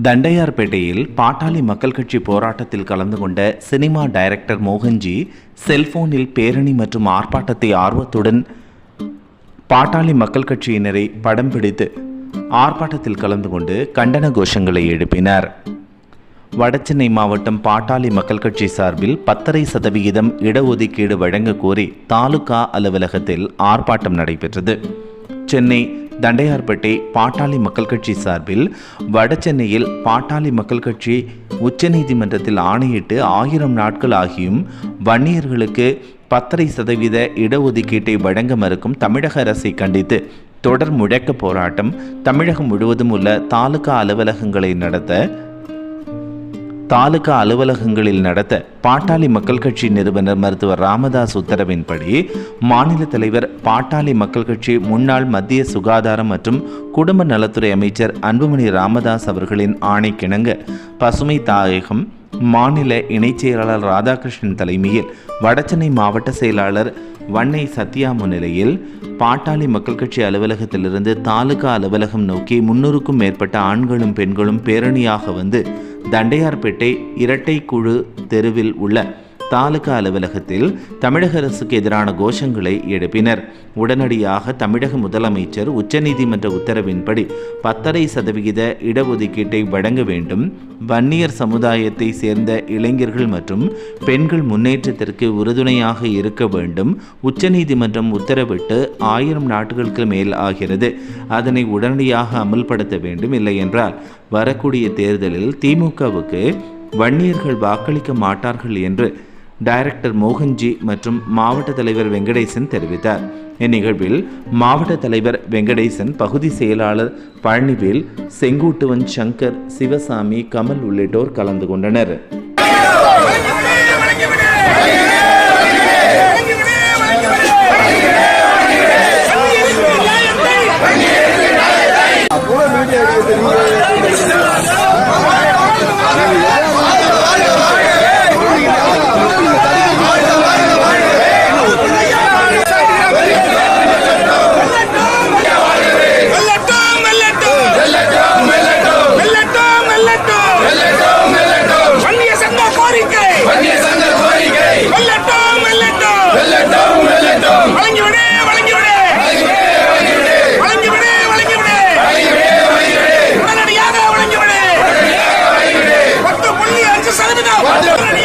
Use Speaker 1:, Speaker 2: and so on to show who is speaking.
Speaker 1: தண்டையார்பேட்டையில் பாட்டாளி மக்கள் கட்சி போராட்டத்தில் கலந்து கொண்ட சினிமா டைரக்டர் மோகன்ஜி செல்போனில் பேரணி மற்றும் ஆர்ப்பாட்டத்தை ஆர்வத்துடன் பாட்டாளி மக்கள் கட்சியினரை படம் பிடித்து ஆர்ப்பாட்டத்தில் கலந்து கொண்டு கண்டன கோஷங்களை எழுப்பினார். வடசென்னை மாவட்டம் பாட்டாளி மக்கள் கட்சி சார்பில் பத்தரை சதவிகிதம் இடஒதுக்கீடு வழங்க கோரி தாலுகா அலுவலகத்தில் ஆர்ப்பாட்டம் நடைபெற்றது. சென்னை தண்டையார்பேட்டை பாட்டாளி மக்கள் கட்சி சார்பில் வடசென்னையில் பாட்டாளி மக்கள் கட்சி உச்சநீதிமன்றத்தில் ஆணையிட்டு ஆயிரம் நாட்கள் ஆகியும் வன்னியர்களுக்கு பத்தரை சதவீத இடஒதுக்கீட்டை வழங்க மறுக்கும் தமிழக அரசை கண்டித்து தொடர் முழக்க போராட்டம் தமிழகம் முழுவதும் உள்ள தாலுகா அலுவலகங்களை நடத்த தாலுகா அலுவலகங்களில் நடத்த பாட்டாளி மக்கள் கட்சி நிறுவனர் மருத்துவர் ராமதாஸ் உத்தரவின்படி மாநில தலைவர் பாட்டாளி மக்கள் கட்சி முன்னாள் மத்திய சுகாதாரம் மற்றும் குடும்ப நலத்துறை அமைச்சர் அன்புமணி ராமதாஸ் அவர்களின் ஆணைக்கிணங்க பசுமை தாயகம் மாநில இணைச் செயலாளர் ராதாகிருஷ்ணன் தலைமையில் வடசென்னை மாவட்ட செயலாளர் வன்னை சத்யா முன்னிலையில் பாட்டாளி மக்கள் கட்சி அலுவலகத்திலிருந்து தாலுகா அலுவலகம் நோக்கி முன்னூறுக்கும் மேற்பட்ட ஆண்களும் பெண்களும் பேரணியாக வந்து தண்டையார்பேட்டை இரட்டை குழு தெருவில் உள்ள தாலுகா அலுவலகத்தில் தமிழக அரசுக்கு எதிரான கோஷங்களை எழுப்பினர். உடனடியாக தமிழக முதலமைச்சர் உச்சநீதிமன்ற உத்தரவின்படி பத்தரை சதவிகித இடஒதுக்கீட்டை வழங்க வேண்டும். வன்னியர் சமுதாயத்தை சேர்ந்த இளைஞர்கள் மற்றும் பெண்கள் முன்னேற்றத்திற்கு உறுதுணையாக இருக்க வேண்டும். உச்சநீதிமன்றம் உத்தரவிட்டு ஆயிரம் நாட்களுக்கு மேல் ஆகிறது. அதனை உடனடியாக அமல்படுத்த வேண்டும் இல்லை என்றால் வரக்கூடிய தேர்தலில் திமுகவுக்கு வன்னியர்கள் வாக்களிக்க மாட்டார்கள் என்று டைரக்டர் மோகன்ஜி மற்றும் மாவட்ட தலைவர் வெங்கடேசன் தெரிவித்தார். இந்நிகழ்வில் மாவட்ட தலைவர் வெங்கடேசன் பகுதி செயலாளர் பழனிவேல் செங்கூட்டுவன் சங்கர் சிவசாமி கமல் உள்ளிட்டோர் கலந்து கொண்டனர். ¡Cuatro!